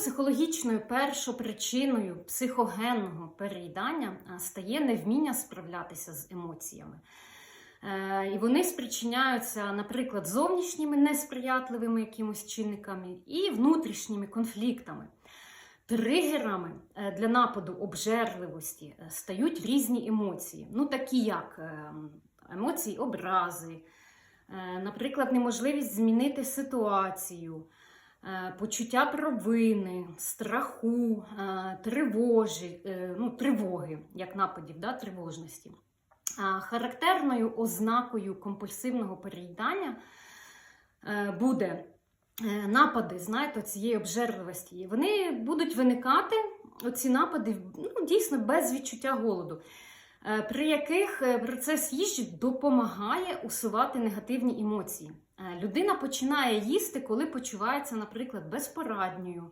психологічною першопричиною психогенного переїдання стає невміння справлятися з емоціями. Е, І вони спричиняються, наприклад, зовнішніми несприятливими якимось чинниками і внутрішніми конфліктами. Тригерами е, для нападу обжерливості е, стають різні емоції, ну такі як емоції образи, наприклад, неможливість змінити ситуацію, почуття провини, страху, е, тривожі, е, ну, тривоги, як нападів да, тривожності. Характерною ознакою компульсивного переїдання е, буде е, напади, знаєте, цієї обжерливості. Вони будуть виникати, оці напади, ну, дійсно без відчуття голоду, е, при яких е, процес їжі допомагає усувати негативні емоції. Е, Людина починає їсти, коли почувається, наприклад, безпорадньою,